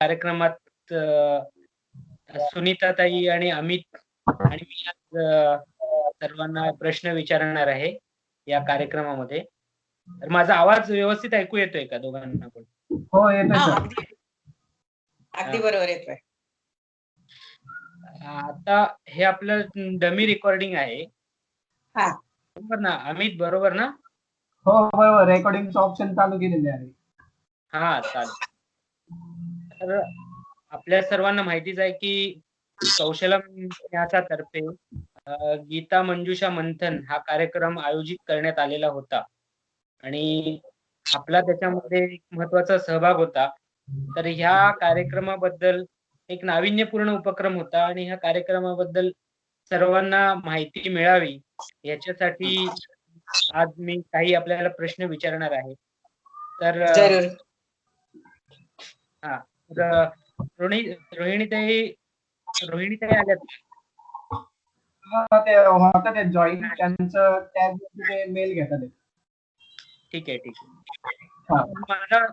कार्यक्रमात अ, सुनीताताई आणि अमित आणि मी आज सर्वांना प्रश्न विचारणार आहे या कार्यक्रमामध्ये. तर माझा आवाज व्यवस्थित ऐकू येतोय का दोघांना पण? हो येतोय. अगदी हा. बरोबर येतोय. आता हे आपलं डमी रेकॉर्डिंग आहे. हा. बरोबर ना? अमित बरोबर ना? हो बरोबर रेकॉर्डिंगचं ऑप्शन चालू केलेले आहे. हां, चालेल. तर आपल्या सर्वांना माहितीच आहे की कौशलम न्यासा तर्फे गीता मंजुषा मंथन हा कार्यक्रम आयोजित करण्यात आलेला होता. आणि आपला त्याच्यामध्ये एक महत्त्वाचा सहभाग होता. तर ह्या कार्यक्रमाबद्दल एक नाविन्यपूर्ण उपक्रम होता आणि ह्या कार्यक्रमाबद्दल सर्वांना माहिती मिळावी याच्यासाठी आज मी काही आपल्याला प्रश्न विचारणार आहे. तर. हां. रोहिणी रोहिणीताई रोहिणीताई आल्यात? हां, ते त्यांचं ते मेल घेतात. ठीक आहे, ठीक आहे. हां. माझा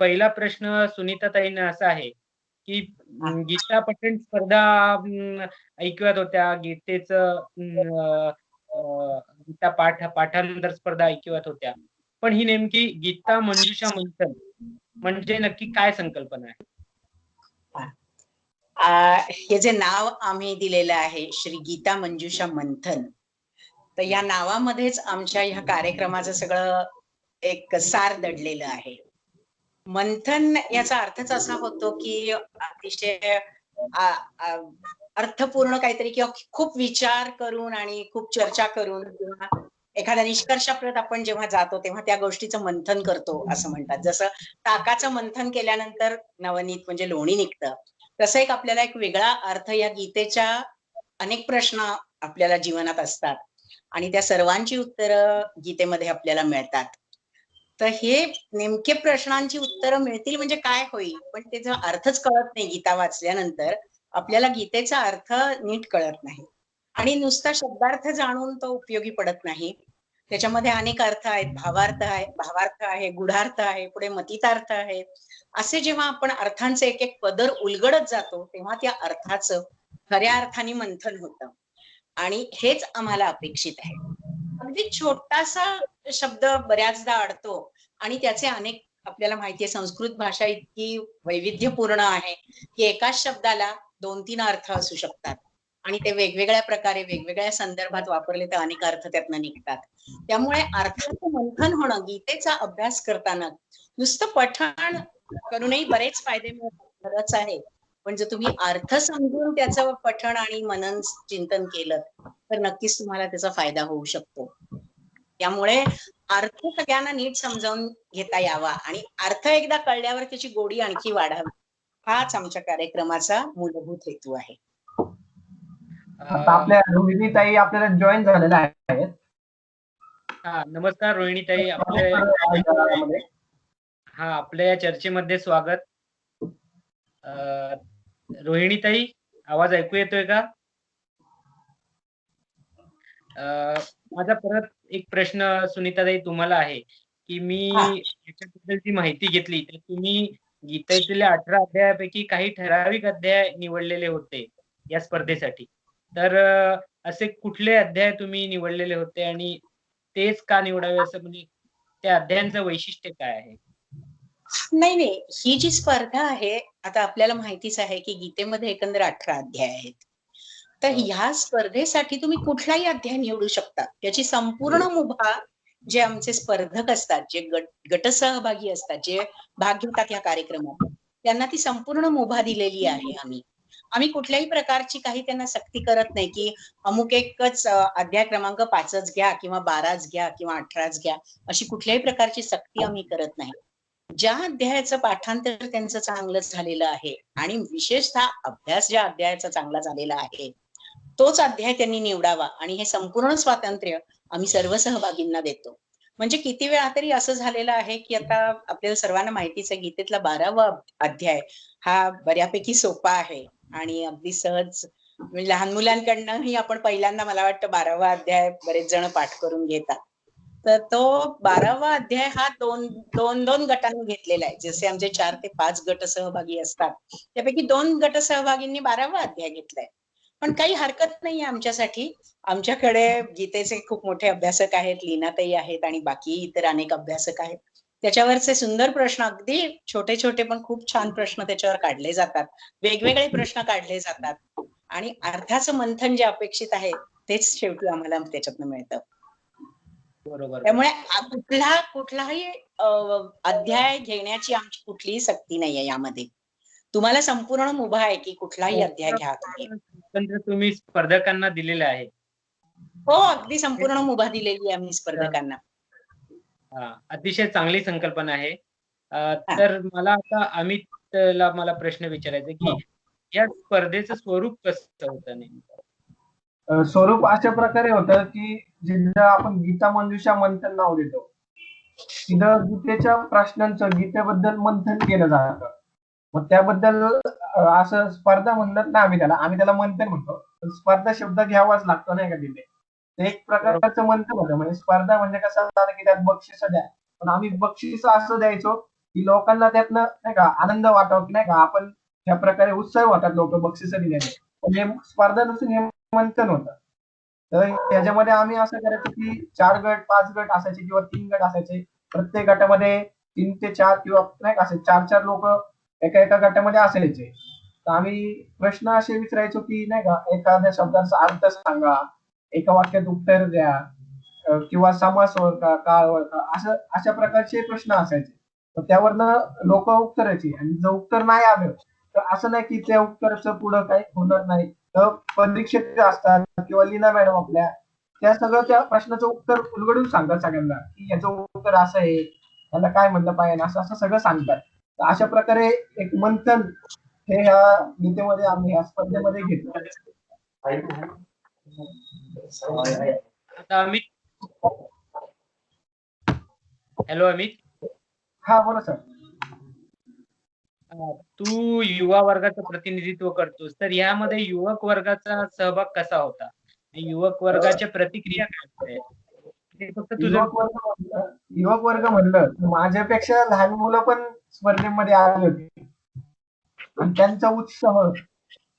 पहिला प्रश्न सुनीताताईंना असा आहे, की गीता पठण स्पर्धा ऐकवत होत्या. गीतेचं गीता पाठ पाठांतर स्पर्धा ऐकवत होत्या. पण ही नेमकी गीता मंजुषा मंथन म्हणजे नक्की काय संकल्पना आहे? हे जे नाव आम्ही दिलेलं आहे श्री गीता मंजुषा मंथन. तर या नावामध्येच आमच्या ह्या कार्यक्रमाचं सगळं एक सार दडलेलं आहे. मंथन याचा अर्थच असा होतो की अतिशय अर्थपूर्ण काहीतरी किंवा खूप विचार करून आणि खूप चर्चा करून किंवा एखाद्या निष्कर्षाप्रत आपण जेव्हा जातो तेव्हा त्या गोष्टीचं मंथन करतो असं म्हणतात. जसं ताकाचं मंथन केल्यानंतर नवनीत म्हणजे लोणी निघतं. तसं एक आपल्याला एक वेगळा अर्थ या गीतेच्या अनेक प्रश्न आपल्याला जीवनात असतात आणि त्या सर्वांची उत्तरं गीतेमध्ये आपल्याला मिळतात. तर हे नेमके प्रश्नांची उत्तरं मिळतील म्हणजे काय होईल? पण त्याचा अर्थच कळत नाही गीता वाचल्यानंतर. आपल्याला गीतेचा अर्थ नीट कळत नाही. आणि नुसता शब्दार्थ जाणून तो उपयोगी पडत नाही. त्याच्यामध्ये अनेक अर्थ आहेत. भावार्थ आहे भावार्थ आहे, गूढार्थ आहे, पुढे मतितार्थ आहे. असे जेव्हा आपण अर्थांचे एक-एक पदर उलगडत जातो, तेव्हा त्या अर्थाचं खऱ्या अर्थाने मंथन होतं. आणि हेच आम्हाला अपेक्षित आहे. अगदी छोटासा शब्द बऱ्याचदा अडतो आणि त्याचे अनेक आपल्याला माहितीये संस्कृत भाषा इतकी वैविध्यपूर्ण आहे, की एकाच शब्दाला 2-3 अर्थ असू शकतात. आणि ते वेगवेगळ्या प्रकारे वेगवेगळ्या संदर्भात वापरले तर अनेक अर्थ त्यातनं निघतात. त्यामुळे अर्थाचं मंथन होणं गीतेचा अभ्यास करताना नुसतं पठण करूनही बरेच फायदे मिळतात खरंच आहे. पण जर तुम्ही अर्थ समजून त्याचं पठण आणि मनन चिंतन केलं, तर नक्कीच तुम्हाला त्याचा फायदा होऊ शकतो. त्यामुळे अर्थ सगळ्यांना नीट समजावून घेता यावा आणि अर्थ एकदा कळल्यावर त्याची गोडी आणखी वाढावी. हाच आमच्या कार्यक्रमाचा मूलभूत हेतू आहे. आता आपल्या रोहिणीताई आपल्याला जॉइन झालेल्या आहेत. हां, नमस्कार. आपल्या आपल्या हां, आपल्या या चर्चेमध्ये स्वागत. अ, रोहिणीताई आवाज ऐकू येतोय का? माझा परत एक प्रश्न सुनीताताई तुम्हाला आहे, की मी हां. याच्याबद्दलची माहिती घेतली तर तुम्ही गीतेतल्या 18 अध्यायापैकी काही ठराविक अध्याय निवडलेले होते या स्पर्धेसाठी. तर असे कुठले अध्याय तुम्ही निवडलेले होते आणि तेच का निवडावे असं म्हणजे त्या अध्यायांचं वैशिष्ट्य काय आहे? नाही, नाही. ही जी स्पर्धा आहे, आता आपल्याला माहितीच आहे, की गीतेमध्ये एकंदर 18 अध्याय आहेत. तर हो. ह्या स्पर्धेसाठी तुम्ही कुठलाही अध्याय निवडू शकता. त्याची संपूर्ण मुभा जे आमचे स्पर्धक असतात, जे गट गटसहभागी असतात, जे भाग घेतात या कार्यक्रमात, त्यांना ती संपूर्ण मुभा दिलेली आहे आम्ही. आम्ही कुठल्याही प्रकारची काही त्यांना सक्ती करत नाही, की अमुक एकच अध्याय क्रमांक पाचच घ्या किंवा 12च घ्या किंवा 18च घ्या. अशी कुठल्याही प्रकारची सक्ती आम्ही करत नाही. ज्या अध्यायाचं पाठांतर त्यांचं चांगलं झालेलं आहे आणि विशेषतः अभ्यास ज्या अध्यायाचा चांगला झालेला आहे, तोच अध्याय त्यांनी निवडावा आणि हे संपूर्ण स्वातंत्र्य आम्ही सर्व सहभागींना देतो. म्हणजे किती वेळा तरी असं झालेलं आहे, की आता आपल्याला सर्वांना माहितीच आहे गीतेतला 12वा अध्याय हा बऱ्यापैकी सोपा आहे आणि अगदी सहज म्हणजे लहान मुलांकडनंही आपण पहिल्यांदा मला वाटतं 12वा अध्याय बरेच जण पाठ करून घेतात. तर तो बारावा अध्याय हा दोन दोन दोन गटांनी घेतलेला आहे. जसे आमचे चार ते पाच गट सहभागी असतात त्यापैकी दोन गट सहभागींनी बारावा अध्याय घेतलाय. पण काही हरकत नाहीये आमच्यासाठी. आमच्याकडे गीतेचे खूप मोठे अभ्यासक आहेत लीनाताई आहेत आणि बाकी इतर अनेक अभ्यासक आहेत. त्याच्यावरचे सुंदर प्रश्न अगदी छोटे छोटे पण खूप छान प्रश्न त्याच्यावर काढले जातात. वेगवेगळे प्रश्न काढले जातात. आणि अर्थाचं मंथन जे अपेक्षित आहे तेच शेवटी आम्हाला त्याच्यातनं मिळतं. बरोबर. त्यामुळे कुठला कुठलाही अध्याय घेण्याची आमची कुठलीही सक्ती नाहीये यामध्ये. तुम्हाला संपूर्ण मुभा आहे की कुठलाही अध्याय घ्या तुम्ही. तुम्ही स्पर्धकांना दिलेलं आहे. हो अगदी संपूर्ण मुभा दिलेली आहे आम्ही स्पर्धकांना. हा अतिशय चांगली संकल्पना आहे. तर मला आता अमितला मला प्रश्न विचारायचा की या स्पर्धेचं स्वरूप कसं होतं नेमकं? स्वरूप अशा प्रकारे होतं की जिथं आपण गीता मंजुषा मंथन नाव देतो तिथं गीतेच्या प्रश्नांचं गीतेबद्दल मंथन केलं जातं. मग त्याबद्दल असं स्पर्धा म्हणत ना आम्ही त्याला आम्ही त्याला मंथन म्हणतो. स्पर्धा शब्द घ्यावाच लागतो नाही का तिथे एक प्रकारचं मंथन होतं म्हणजे स्पर्धा म्हणजे कसं झालं की त्यात बक्षीस द्या. पण आम्ही बक्षीस असं द्यायचो की लोकांना त्यातनं नाही का आनंद वाटाव की नाही का आपण त्या प्रकारे उत्सव होतात लोक बक्षीस दिल्याने. पण हे स्पर्धा नसून हे मंथन होतं. तर त्याच्यामध्ये आम्ही असं करायचो की चार गट पाच गट असायचे किंवा तीन गट असायचे. प्रत्येक गटामध्ये तीन ते चार किंवा नाही का असे चार चार लोक एका एका गटामध्ये असायचे. तर आम्ही प्रश्न असे विचारायचो की नाही का एखाद्या शब्दाचा अर्थ सांगा. एका वाक्यात उत्तर द्या किंवा समास ओळखा काळ ओळखा असं अशा प्रकारचे प्रश्न असायचे. तर त्यावरनं लोक उत्तरायची आणि जर उत्तर नाही आलं तर असं नाही की त्या उत्तराचं पुढं काही होणार नाही. तर परीक्षक असतात किंवा लीना मॅडम आपल्या त्या सगळं त्या प्रश्नाचं उत्तर उलगडून सांगतात सगळ्यांना की याचं उत्तर असं आहे. त्याला काय म्हणलं पाहिजे? असं असं सगळं सांगतात. तर अशा प्रकारे एक मंथन हे ह्या गीतेमध्ये आम्ही या स्पर्धेमध्ये घेतलं. आता अमित. हॅलो अमित. हा बोला सर. तू युवा वर्गाचं प्रतिनिधित्व करतोस. तर यामध्ये युवक वर्गाचा सहभाग कसा होता? युवक वर्गाच्या प्रतिक्रिया काय फक्त तुझं युवक वर्ग म्हणलं युवक वर्ग म्हणलं माझ्यापेक्षा लहान मुलं पण स्पर्धेमध्ये आली होती. आणि त्यांचा उत्साह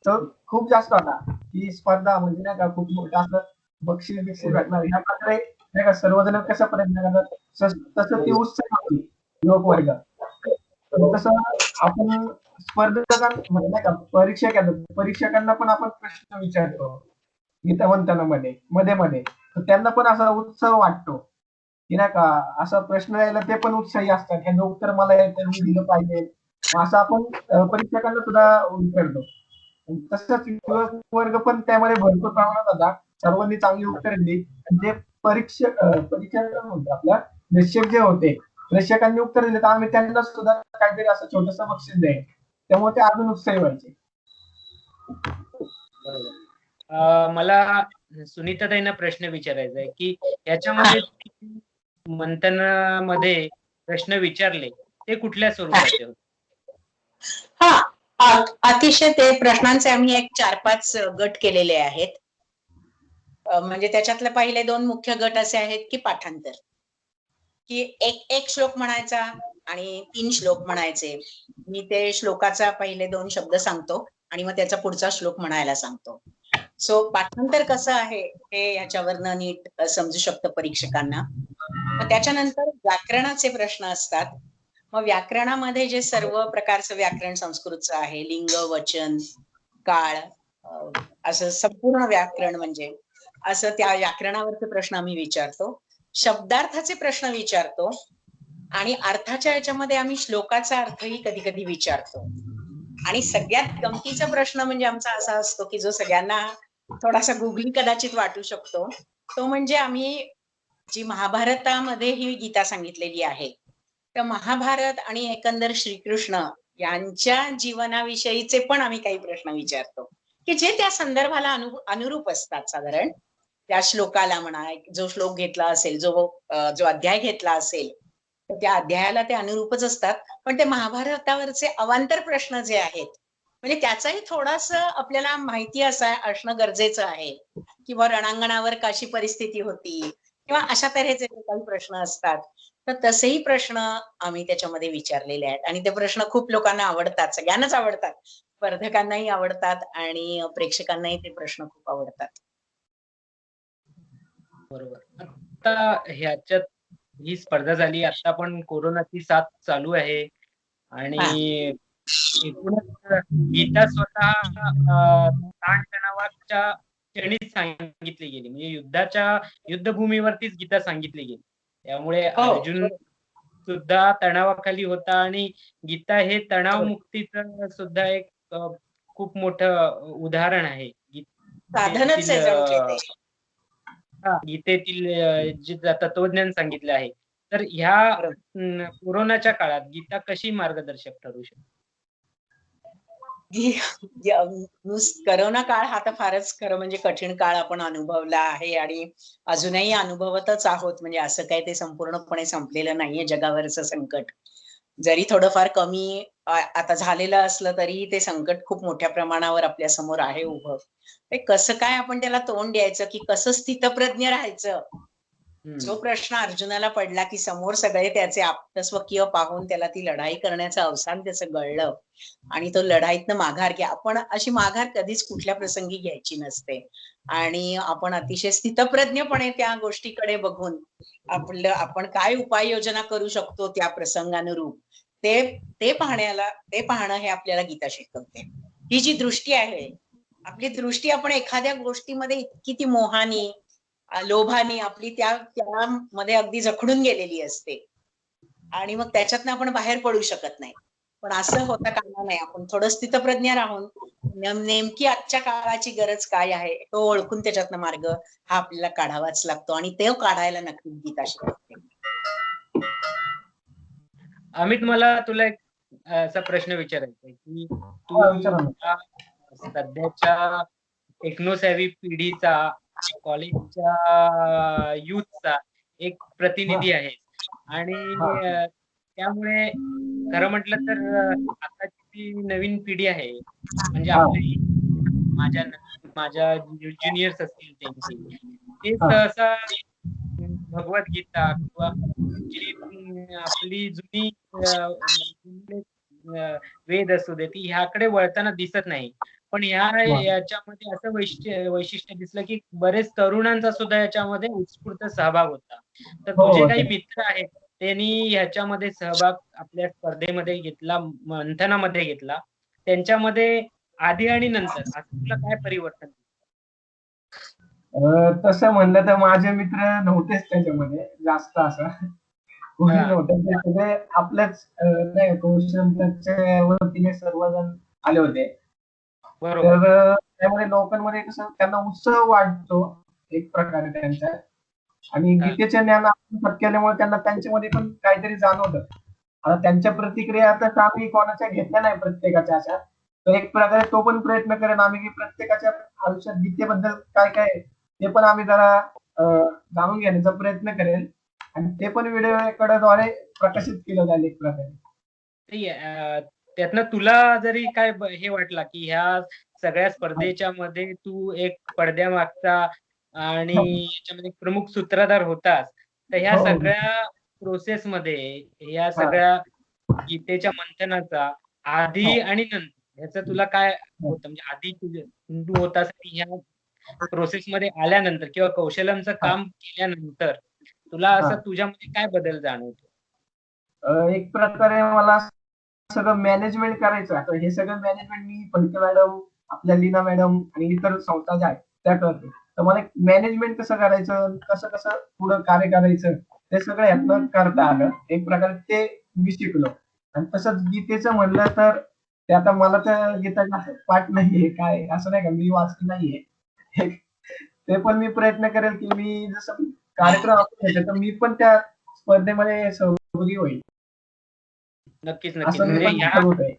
तर खूप जास्त होता. ही स्पर्धा म्हणजे नाही का खूप मोठा असं बक्षीस बिक्षीस भेटणार. ह्या प्रकारे नाही का सर्वजण कसा प्रयत्न करतात? तस- तसं ती उत्साह होती. युवक वर्ग तर तसं आपण स्पर्धकां म्हणजे नाही का परीक्षक परीक्षकांना पण आपण प्रश्न विचारतो. गीतावंतनामध्ये मध्ये मध्ये तर त्यांना पण असा उत्साह वाटतो. की नाही का असा प्रश्न यायला ते पण उत्साही असतात. ह्याचं उत्तर मला दिलं पाहिजे. असं आपण परीक्षकांना सुद्धा विचारतो. तसंच युवक वर्ग पण त्यामध्ये भरपूर प्रमाणात होता. सर्वांनी चांगली उत्तर दिली. आणि जे परीक्षक परीक्षक आपल्या प्रेक्षक जे होते प्रेक्षकांनी उत्तर दिले तर आम्ही त्यांना सुद्धा काहीतरी असं छोटस बक्षीस द्यायचं त्यामुळे ते अजून उत्साही व्हायचे. मला सुनीताताईंना प्रश्न विचारायचा आहे की याच्यामध्ये मंथनामध्ये प्रश्न विचारले ते कुठल्या स्वरूपाचे होते? हा अतिशय ते प्रश्नांचे आम्ही एक चार पाच गट केलेले आहेत. म्हणजे त्याच्यातले पहिले दोन मुख्य गट असे आहेत की पाठांतर. की एक एक श्लोक म्हणायचा आणि तीन श्लोक म्हणायचे. मी ते श्लोकाचा पहिले दोन शब्द सांगतो आणि मग त्याचा पुढचा श्लोक म्हणायला सांगतो. सो पाठांतर कसं आहे हे याच्यावरनं नीट समजू शकतं परीक्षकांना. मग त्याच्यानंतर व्याकरणाचे प्रश्न असतात. मग व्याकरणामध्ये जे सर्व प्रकारचं व्याकरण संस्कृतचं आहे लिंग वचन काळ असं संपूर्ण व्याकरण म्हणजे असं त्या व्याकरणावरचे प्रश्न आम्ही विचारतो. शब्दार्थाचे प्रश्न विचारतो आणि अर्थाच्या याच्यामध्ये आम्ही श्लोकाचा अर्थही कधी कधी विचारतो. आणि सगळ्यात गमतीचा प्रश्न म्हणजे आमचा असा असतो की जो सगळ्यांना थोडासा गुगली कदाचित वाटू शकतो तो म्हणजे आम्ही जी महाभारतामध्ये ही गीता सांगितलेली आहे तर महाभारत आणि एकंदर श्रीकृष्ण यांच्या जीवनाविषयीचे पण आम्ही काही प्रश्न विचारतो. की जे त्या संदर्भाला अनु अनुरूप असतात साधारण. त्या श्लोकाला म्हणा जो श्लोक घेतला असेल जो जो अध्याय घेतला असेल तर त्या अध्यायाला ते अनुरूपच असतात. पण ते महाभारतावरचे अवांतर प्रश्न जे आहेत म्हणजे त्याचाही थोडास आपल्याला माहिती असा असणं गरजेचं आहे. किंवा रणांगणावर कशी परिस्थिती होती किंवा अशा तऱ्हेचे काही प्रश्न असतात तर तसेही प्रश्न आम्ही त्याच्यामध्ये विचारलेले आहेत. आणि ते प्रश्न खूप लोकांना आवडतात. सगळ्यांनाच आवडतात. स्पर्धकांनाही आवडतात आणि प्रेक्षकांनाही ते प्रश्न खूप आवडतात. बरोबर. आता ह्याच्यात ही स्पर्धा झाली. आता पण कोरोनाची साथ चालू आहे. आणि एकूणच गीता स्वतः ताणतणावाच्या क्षणीच सांगितली गेली. म्हणजे युद्धाच्या युद्धभूमीवरतीच गीता सांगितली गेली. त्यामुळे हो. अर्जुन सुद्धा तणावाखाली होता आणि गीता हे तणावमुक्तीचं सुद्धा एक खूप मोठं उदाहरण आहे. साधनच. हा, गीतेतील जे तत्वज्ञान सांगितलं आहे. तर ह्या कोरोनाच्या काळात गीता कशी मार्गदर्शक ठरू शकते? करोना काळ हा तर फारच खरं म्हणजे कठीण काळ आपण अनुभवला आहे आणि अजूनही अनुभवतच आहोत. म्हणजे असं काही ते संपूर्णपणे संपलेलं नाहीये जगावरचं संकट. जरी थोडंफार कमी आता झालेलं असलं तरी ते संकट खूप मोठ्या प्रमाणावर आपल्यासमोर आहे उभं. ते कसं काय आपण त्याला तोंड द्यायचं की कसं स्थितप्रज्ञ राहायचं? जो प्रश्न अर्जुनाला पडला की समोर सगळे त्याचे आप्तस्वकीय पाहून त्याला ती लढाई करण्याचं अवसान त्याचं गळलं आणि तो लढाईतनं माघार घ्या. आपण अशी माघार कधीच कुठल्या प्रसंगी घ्यायची नसते. आणि आपण अतिशय स्थितप्रज्ञपणे त्या गोष्टीकडे बघून आपलं आपण काय उपाययोजना करू शकतो त्या प्रसंगानुरूप ते ते पाहण्याला ते पाहणं हे आपल्याला गीता शिकवते. ही जी दृष्टी आहे आपली दृष्टी आपण एखाद्या गोष्टीमध्ये इतकी ती मोहानी लोभानी आपली त्या त्यामध्ये अगदी जखडून गेलेली असते. आणि मग त्याच्यातनं आपण बाहेर पडू शकत नाही. पण असं होता कामा नाही आपण थोडं स्थितप्रज्ञ राहून नेम- नेमकी आजच्या काळाची गरज काय आहे तो ओळखून त्याच्यातनं मार्ग हा आपल्याला काढावाच लागतो. आणि ते काढायला नक्कीच गीता शिकवते अमित मला तुला एक असा प्रश्न विचारायचा आहे की तू सध्याच्या टेक्नोसॅव्ही पिढीचा कॉलेजच्या युथचा एक प्रतिनिधी आहे आणि त्यामुळे खरं म्हटलं तर आताची जी नवीन पिढी आहे म्हणजे. आपली माझ्या माझ्या ज्युनियर्स असतील त्यांची ते. सहसा भगवद्गीता किंवा जी आपली जुनी वेद असू दे ती ह्याकडे वळताना दिसत नाही पण ह्या याच्यामध्ये असं वैशिष्ट्य वैशिष्ट्य दिसलं की बरेच तरुणांचा सुद्धा याच्यामध्ये उत्स्फूर्त सहभाग होता. तर हो, तुझे हो. काही मित्र आहेत त्यांनी ह्याच्यामध्ये सहभाग आपल्या स्पर्धेमध्ये घेतला मंथनामध्ये घेतला. त्यांच्यामध्ये आधी आणि नंतर असं तुला काय परिवर्तन तसं म्हणलं तर माझे मित्र नव्हतेच त्याच्यामध्ये जास्त असं. कोणी. नव्हतं. आपल्याच नाही वतीने सर्वजण आले होते. बरोबर. तर त्यामुळे लोकांमध्ये कसं त्यांना उत्सव वाटतो एक प्रकारे त्यांचा. आणि. गीतेचे ज्ञान आपण पत्करल्यामुळे त्यांना त्यांच्यामध्ये पण काहीतरी जाणवतं. आता त्यांच्या प्रतिक्रिया तर आम्ही कोणाच्या घेतल्या नाही प्रत्येकाच्या अशा. तर एक प्रकारे तो पण प्रयत्न करेन आम्ही की प्रत्येकाच्या आयुष्यात गीतेबद्दल काय काय आहे, ते पण आम्ही जरा जाणून घेण्याचा प्रयत्न करेल आणि ते पण व्हिडिओ द्वारे प्रकाशित केलं जाईल एक प्रकारे. त्यातनं तुला जरी काय हे वाटला की ह्या सगळ्या स्पर्धेच्या मध्ये तू एक पडद्यामागचा आणि याच्यामध्ये एक प्रमुख सूत्रधार होतास तर ह्या हो. सगळ्या प्रोसेस मध्ये या सगळ्या गीतेच्या मंथनाचा आधी आणि नंतर ह्याचं तुला काय होतं? म्हणजे आधी तुझे- तू होतास आणि ह्या प्रोसेस मध्ये आल्यानंतर किंवा कौशल्यांचं काम केल्यानंतर तुला असं हा. तुझ्यामध्ये काय बदल जाणवतो? एक प्रकारे मला सगळं मॅनेजमेंट करायचं. आता हे सगळं मॅनेजमेंट मी फडके मॅडम आपल्या लीना मॅडम आणि इतर संस्था ज्या आहेत त्या करतो. तर मला मॅनेजमेंट कसं करायचं कसं कसं पुढं कार्य करायचं ते सगळं यातनं करता आलं. एक प्रकारे ते मी शिकलो. आणि तसंच गीतेचं म्हणलं तर ते आता मला तर गीताचा पाठ नाहीये काय? असं नाही का? मी वाचत नाहीये. ते पण मी प्रयत्न करेल की मी जसं कार्यक्रम आपण तर मी पण त्या स्पर्धेमध्ये सहभागी होईल. नक्कीच नक्कीच. म्हणजे आहे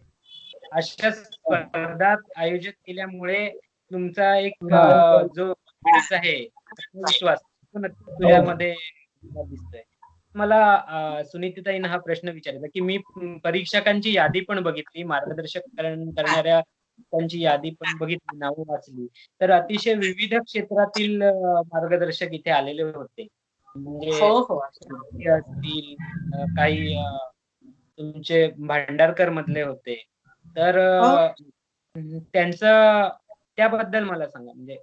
अशा स्पर्धा आयोजित केल्यामुळे तुमचा एक हा. जो आहे आत्मविश्वास तो नक्कीच तुझ्यामध्ये दिसतोय. मला सुनीतीताईंना हा प्रश्न विचारायचा की मी परीक्षकांची यादी पण बघितली मार्गदर्शक करण- करणाऱ्या त्यांची यादी पण बघितली नावं वाचली. तर अतिशय विविध क्षेत्रातील मार्गदर्शक इथे आलेले होते. म्हणजे हो हो. असतील काही तुमचे भांडारकर मधले होते. तर अ, त्यांचं त्याबद्दल मला सांगा. म्हणजे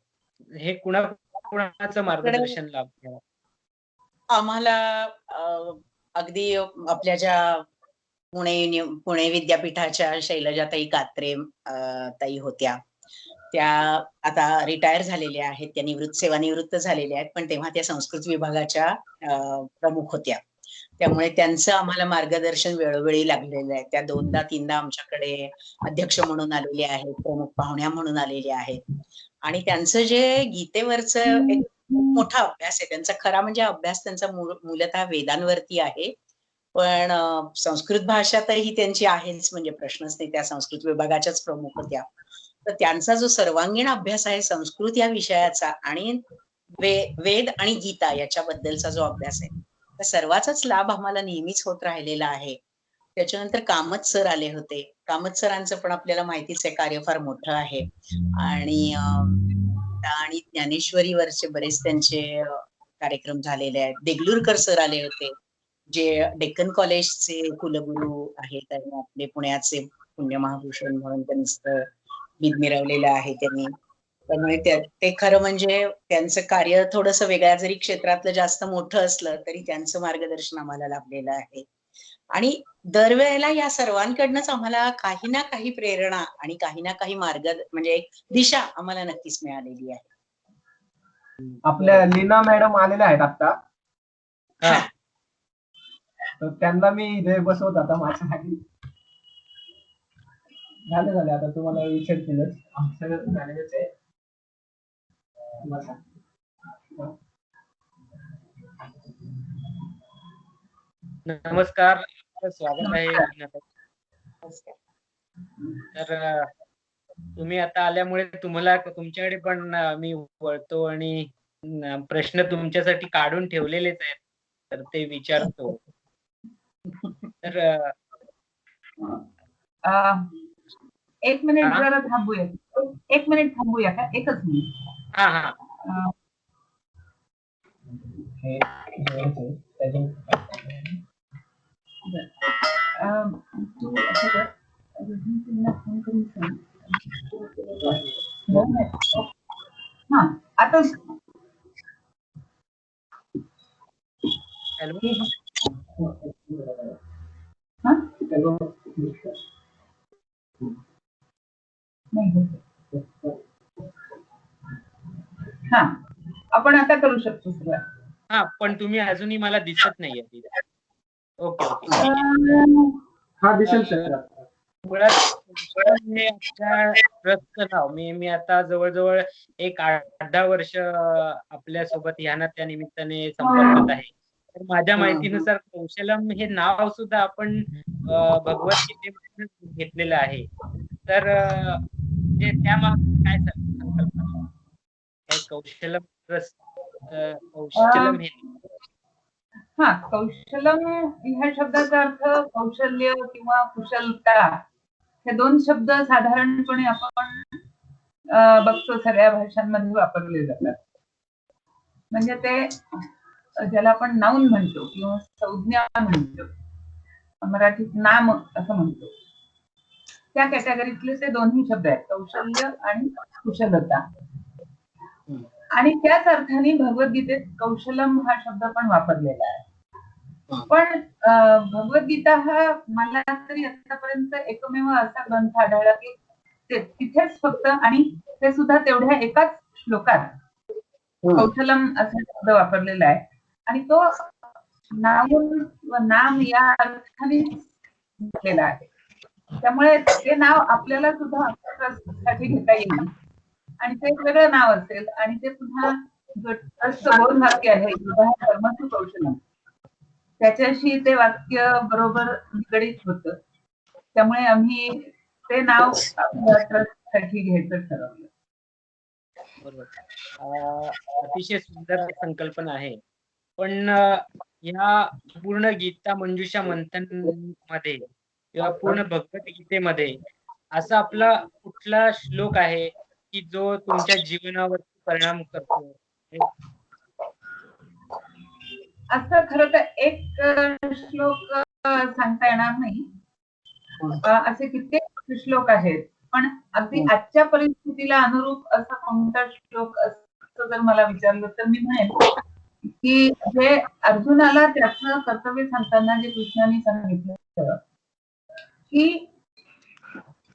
हे कुणा कुणाचं मार्गदर्शन लाभलं आम्हाला अगदी आपल्या ज्या पुणे पुणे विद्यापीठाच्या शैलजाताई कात्रे ताई होत्या. त्या आता रिटायर झालेल्या आहेत. त्या निवृत्त सेवानिवृत्त झालेल्या आहेत. पण तेव्हा त्या संस्कृत विभागाच्या प्रमुख होत्या. त्यामुळे त्यांचं आम्हाला मार्गदर्शन वेळोवेळी लागलेलं आहे. त्या दोनदा तीनदा आमच्याकडे अध्यक्ष म्हणून आलेले आहेत प्रमुख पाहुण्या म्हणून आलेले आहेत. आणि त्यांचं जे गीतेवरचं एक मोठा अभ्यास आहे. त्यांचा खरा म्हणजे अभ्यास त्यांचा मूलतः वेदांवरती आहे. पण संस्कृत भाषा तर ही त्यांची आहेच. म्हणजे प्रश्नच नाही त्या संस्कृत विभागाच्याच प्रमुख होत्या. तर त्यांचा जो सर्वांगीण अभ्यास आहे संस्कृत या विषयाचा आणि वे वेद आणि गीता याच्याबद्दलचा जो अभ्यास आहे त्या सर्वाचाच लाभ आम्हाला नेहमीच होत राहिलेला आहे. त्याच्यानंतर कामत सर आले होते. कामत सरांचं पण आपल्याला माहितीच आहे कार्य फार मोठं आहे. आणि आणि ज्ञानेश्वरीवरचे बरेच त्यांचे कार्यक्रम झालेले आहेत. देगलूरकर सर आले होते जे डेक्कन कॉलेजचे कुलगुरू आहेत आणि आपले पुण्याचे पुण्यमहाभूषण म्हणून त्यांचं बिद मिरवलेलं आहे त्यांनी. त्यामुळे त्या- ते खरं म्हणजे त्यांचं कार्य थोडंसं वेगळ्या जरी क्षेत्रातलं जास्त मोठं असलं तरी त्यांचं मार्गदर्शन आम्हाला लाभलेलं आहे. आणि दरवेळेला या सर्वांकडनंच आम्हाला काही ना काही प्रेरणा आणि काही ना काही मार्ग म्हणजे एक दिशा आम्हाला नक्कीच मिळालेली आहे. आपल्या लीना मॅडम आलेल्या आहेत आता हा. तर त्यांना मी इथे बसवत आता माझ्यासाठी झाले झाले. आता तुम्हाला विचारतीलच. आमचं मॅनेजरच आहे. नमस्कार स्वागत आहे. तर तुम्ही आता आल्यामुळे तुम्हाला तुमच्याकडे पण मी वळतो आणि प्रश्न तुमच्यासाठी काढून ठेवलेलेच आहेत. तर ते विचारतो. तर एक मिनिट? जरा थांबूया. एक मिनिट थांबूया का? एकच मिनिट. हा हा. हे घ्यायचं, त्याच्यात- अं, तू असं कर, रोहिणीला फोन करून सांग. दोन मिनिट. हा आता हॅलो हा हॅलो. नाही होत. हा. आपण आता करू शकतो सुरुवात. हा पण तुम्ही अजूनही मला दिसत नाहीये ओके ओके. हा. दिसेल सर मुळात मी मी आता जवळजवळ एक आठ दहा वर्ष आपल्यासोबत या ना त्या निमित्ताने संपर्कात आहे. तर माझ्या. माहितीनुसार कौशलम हे नाव सुद्धा आपण भगवद्गीतेमधून घेतलेलं आहे. तर म्हणजे त्यामागे काय सं- संकल्पना? काय कौशलम कौशलम हे हा कौशलम ह्या शब्दाचा अर्थ कौशल्य किंवा कुशलता. हे दोन शब्द साधारणपणे आपण बघतो सगळ्या भाषांमध्ये वापरले जातात. म्हणजे ते ज्याला आपण नाऊन म्हणतो किंवा संज्ञा म्हणतो. मराठीत नाम असं म्हणतो. त्या कॅटेगरीतले ते दोन्ही शब्द आहेत कौशल्य आणि कुशलता. आणि त्याच अर्थाने भगवद्गीतेत कौशलम हा शब्द पण वापरलेला आहे. पण भगवद्गीता हा मला तरी आतापर्यंत एकमेव असा ग्रंथ आढळला की तिथेच फक्त आणि ते सुद्धा तेवढ्या एकाच श्लोकात कौशलम असा शब्द वापरलेला आहे. आणि तो व नाम या अर्थाने घेतलेला आहे. त्यामुळे ते नाव आपल्याला सुद्धा साठी घेता येईल. आणि ते वेगळं नाव असेल आणि ते पुन्हा जो वाक्य आहे. कर्मसु त्याच्याशी ते वाक्य बरोबर निगडीत होत. त्यामुळे आम्ही ते नावसाठी घ्यायचं ठरवलं. बरोबर. अतिशय सुंदर संकल्पना आहे. पण या पूर्ण गीता मंजुषा मंथनमध्ये किंवा पूर्ण भगवद्गीतेमध्ये असा आपला कुठला श्लोक आहे? की जो तुमच्या जीवनावर परिणाम करतो. असं खरं तर एक श्लोक सांगता येणार नाही. असे कित्येक श्लोक आहेत. पण अगदी आजच्या परिस्थितीला अनुरूप असा कोणता श्लोक असं जर मला विचारलं तर मी म्हणेन की जे अर्जुनाला त्याचं कर्तव्य सांगताना जे कृष्णाने सांगितलं की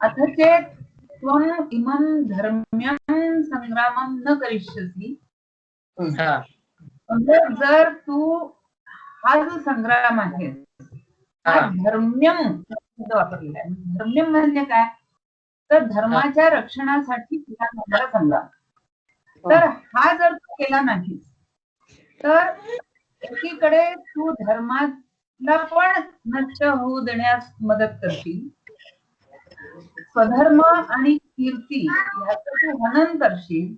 अथ चेत त्वं इमं धर्म्यं संग्रामं न करिष्यसि. म्हणजे जर तू हा जो संग्राम आहे हा धर्म्यम वापरलेला आहे. धर्म्यम म्हणजे काय? तर धर्माच्या रक्षणासाठी केला जाणारा संग्राम. तर हा जर तू केला नाही तर एकीकडे तू धर्माला पण नष्ट होऊ देण्यास मदत करशील. स्वधर्म आणि कीर्ती याच तू हनन करशील.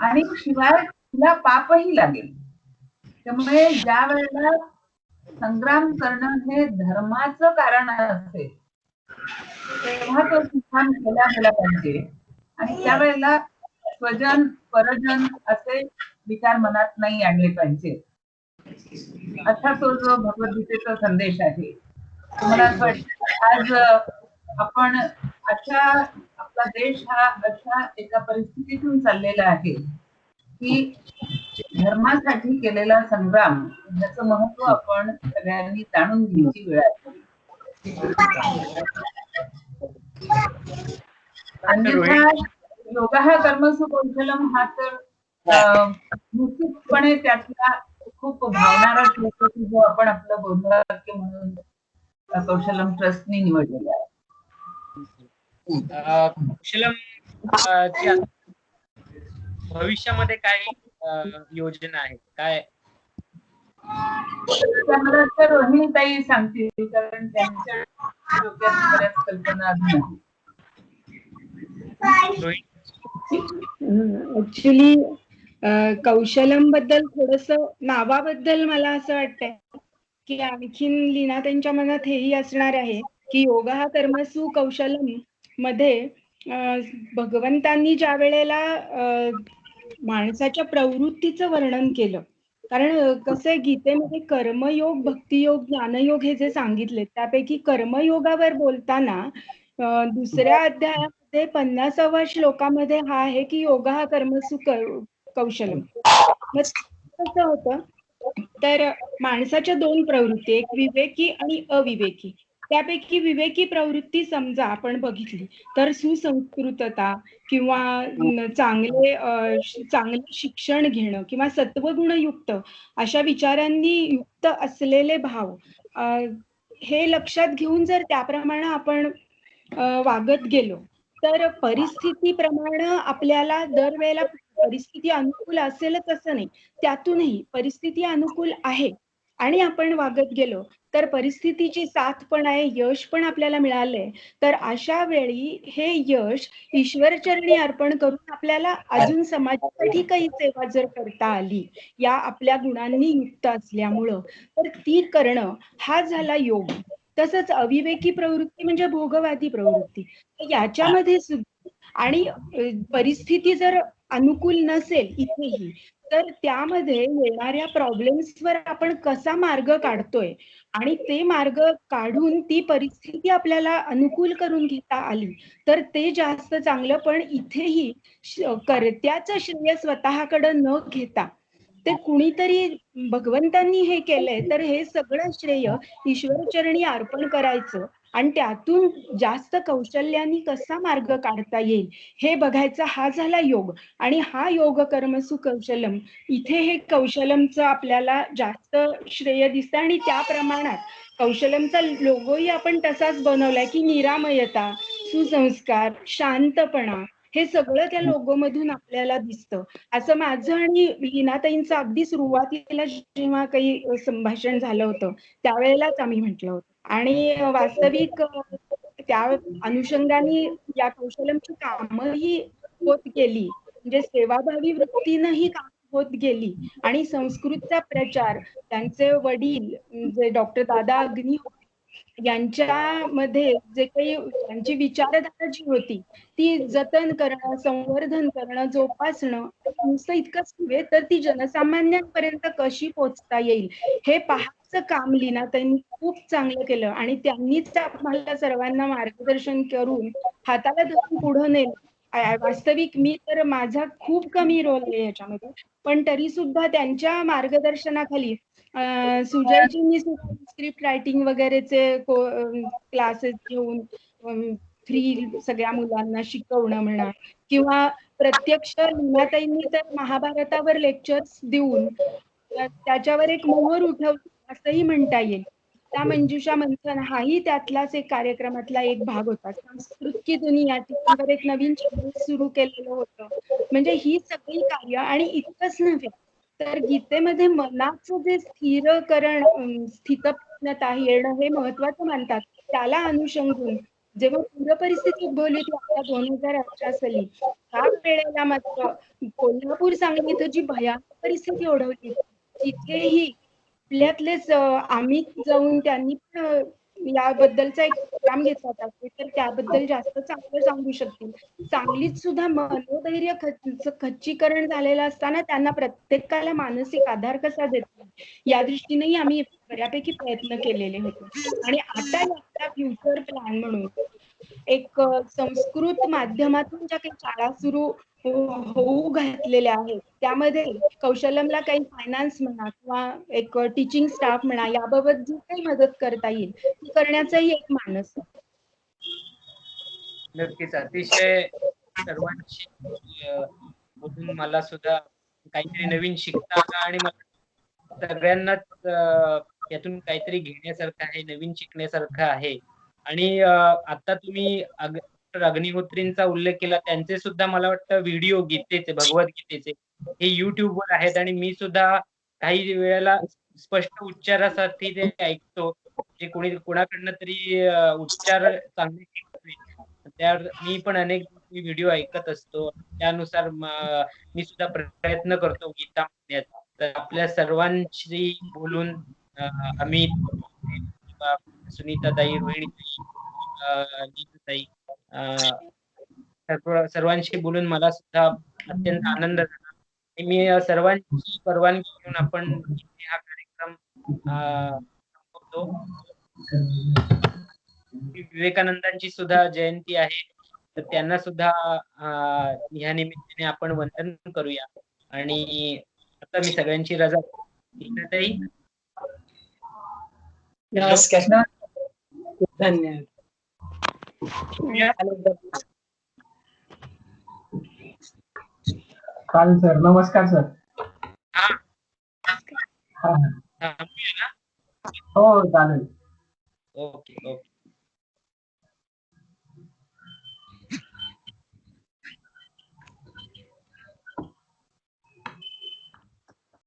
आणि शिवाय तुला पापही लागेल. त्यामुळे ज्या वेळेला संग्राम करणं हे धर्माचं कारण असेल तेव्हा तो संग्राम केला गेला पाहिजे. आणि त्यावेळेला स्वजन परजन असे विचार मनात नाही आणले पाहिजे. असा तो जो भगवद्गीतेचा संदेश आहे. मला असं वाटतं आज आपण अशा आपला देश हा अशा एका परिस्थितीतून चाललेला आहे की धर्मासाठी केलेला संग्राम ह्याचं महत्त्व आपण सगळ्यांनी जाणून घ्यायची वेळ आहे. अन्यथा योगा हा कर्मसु कौशलम हा तर निश्चितपणे त्यातला खूप भावणारा शब्द की जो आपण आपलं बोधवाक्य म्हणून कौशलम ट्रस्टने निवडलेला आहे. कौशलम भविष्यामध्ये काय योजना आहे काय? सांगतील कारण त्यांच्या डोक्यात बऱ्याच कल्पना अजून आहेत. रोहित ऍक्च्युली कौशलमबद्दल थोडस नावाबद्दल मला असं वाटतंय की आणखीन लीना त्यांच्या मनात हेही असणार आहे की योगा हा कर्मसु कौशलम. मध्ये भगवंतांनी ज्या वेळेला माणसाच्या प्रवृत्तीचं वर्णन केलं कारण कसं गीतेमध्ये कर्मयोग भक्तियोग ज्ञानयोग हे जे सांगितले त्यापैकी कर्मयोगावर बोलताना दुसऱ्या अध्यायामध्ये पन्नासाव्या श्लोकामध्ये हा आहे की योगा हा कर्मसु कौशलम. मग कसं होतं? तर माणसाच्या दोन प्रवृत्ती एक विवेकी आणि अविवेकी. त्यापैकी विवेकी प्रवृत्ती समजा आपण बघितली तर सुसंस्कृतता किंवा चांगले चांगले शिक्षण घेणं किंवा सत्वगुणयुक्त अशा विचारांनी युक्त असलेले भाव हे लक्षात घेऊन जर त्याप्रमाणे आपण वागत गेलो तर परिस्थितीप्रमाणे आपल्याला दरवेळेला परिस्थिती अनुकूल असेलच असं नाही. त्यातूनही परिस्थिती अनुकूल आहे. आणि आपण वागत गेलो तर परिस्थितीची साथ पण आहे यश पण आपल्याला मिळालंय. तर अशा वेळी हे यश ईश्वरचरणी अर्पण करून आपल्याला अजून समाजासाठी काही सेवा जर करता आली या आपल्या गुणांनी युक्त असल्यामुळं तर ती करणं हा झाला योग. तसंच अविवेकी प्रवृत्ती म्हणजे भोगवादी प्रवृत्ती. याच्यामध्ये सुद्धा आणि परिस्थिती जर अनुकूल नसेल इथेही तर त्यामध्ये येणाऱ्या प्रॉब्लेम्सवर आपण कसा मार्ग काढतोय? आणि ते मार्ग काढून ती परिस्थिती आपल्याला अनुकूल करून घेता आली तर ते जास्त चांगलं पण इथेही कर्त्याचं श्रेय स्वतःकडे न घेता ते कुणीतरी भगवंतांनी हे केलंय तर हे सगळं श्रेय ईश्वरचरणी अर्पण करायचं. आणि त्यातून जास्त कौशल्याने कसा मार्ग काढता येईल हे बघायचा हा झाला योग. आणि हा योग कर्मसु कौशलम इथे हे कौशलमचं आपल्याला जास्त श्रेय दिसतं आणि त्या प्रमाणात कौशलमचा लोगोही आपण तसाच बनवलाय की निरामयता सुसंस्कार शांतपणा हे सगळं त्या लोगो मधून आपल्याला दिसतं. असं माझं आणि लीनाताईंचं अगदी सुरुवातीला जेव्हा काही संभाषण झालं होतं त्यावेळेलाच आम्ही म्हटलं होतं. आणि वास्तविक त्या अनुषंगाने या कौशल्यांची कामही होत गेली. म्हणजे सेवाभावी वृत्तीनंही काम होत गेली. आणि संस्कृतचा प्रचार त्यांचे वडील जे डॉक्टर दादा अग्नी यांच्यामध्ये जे काही यांची विचारधारा जी होती ती जतन करणं संवर्धन करणं जोपासणं नुसतं इतकंच नव्हे तर ती जनसामान्यांपर्यंत कशी पोहोचता येईल? हे पाहायचं काम लीना त्यांनी खूप चांगलं केलं आणि त्यांनीच आम्हाला सर्वांना मार्गदर्शन करून हाताला धरून पुढं नेलं. वास्तविक मी तर माझा खूप कमी रोल आहे याच्यामध्ये पण तरी सुद्धा त्यांच्या मार्गदर्शनाखाली सुजयजींनी स्क्रिप्ट रायटिंग वगैरेचे क्लासेस घेऊन फ्री सगळ्या मुलांना शिकवणं म्हणा किंवा प्रत्यक्ष लीनाताईंनी तर महाभारतावर लेक्चर्स देऊन त्या- त्याच्यावर एक मोहर उठवली असंही म्हणता येईल. त्या मंजुषा मंथन हाही त्यातलाच एक कार्यक्रमातला एक भाग होता. संस्कृत की दुनिया एक नवीन चॅनल सुरू केलेलं होतं. म्हणजे ही सगळी कार्य आणि इतकंच नव्हे तर गीतेमध्ये मनाचं जे स्थिरकरण अं, येणं हे महत्वाचं मानतात. त्याला अनुषंगून जेव्हा पूर परिस्थिती उद्भवली होती आता दोन हजार अठरा साली त्या वेळेला मात्र कोल्हापूर सांगली इथं जी भयानक परिस्थिती ओढवली तिथेही आपल्यातलेच आम्ही जाऊन त्यांनी पण याबद्दलचा एक प्रोग्राम घेतला होता तर त्याबद्दल जास्त चांगलं सांगू शकतील. सांगलीत सुद्धा मनोधैर्य खच- खच्चीकरण झालेलं असताना त्यांना प्रत्येकाला मानसिक आधार कसा देतो या दृष्टीनेही आम्ही बऱ्यापैकी प्रयत्न केलेले होते. आणि आता फ्युचर प्लॅन म्हणून एक संस्कृत माध्यमातून ज्या काही शाळा सुरू हो, होऊ घातलेल्या आहेत त्यामध्ये कौशलमला काही फायनान्स म्हणा किंवा एक टीचिंग स्टाफ म्हणा याबाबत जी काही मदत करता येईल ती करण्याचाही एक मानस नक्कीच. अतिशय सर्वांशी बोलून मला सुद्धा काहीतरी नवीन शिकता आणि मला सगळ्यांनाच यातून काहीतरी घेण्यासारखं आहे नवीन शिकण्यासारखं आहे. आणि आता तुम्ही अग्निहोत्रींचा उल्लेख केला त्यांचे सुद्धा मला वाटतं व्हिडिओ गीतेचे भगवद्गीतेचे हे युट्यूबवर आहेत आणि मी सुद्धा काही वेळेला स्पष्ट उच्चारासाठी ते ऐकतो. जे कोणी कोणाकडनं तरी उच्चार चांगले त्या मी पण अनेक व्हिडिओ ऐकत असतो. त्यानुसार मी सुद्धा प्रयत्न करतो गीता म्हणण्याचा. तर आपल्या सर्वांशी बोलून आम्ही अमित सुनीताताई रोहिणीताई ताई सर्व सर्वांशी बोलून मला सुद्धा अत्यंत आनंद झाला. मी सर्वांची परवानगी घेऊन आपण हा कार्यक्रम संपवतो. विवेकानंदांची सुद्धा जयंती आहे. तर त्यांना सुद्धा या ह्या निमित्ताने आपण वंदन करूया. आणि आता मी सगळ्यांची रजा नमस्कार धन्यवाद चालेल सर नमस्कार सर हा हा हो चालेल ओके ओके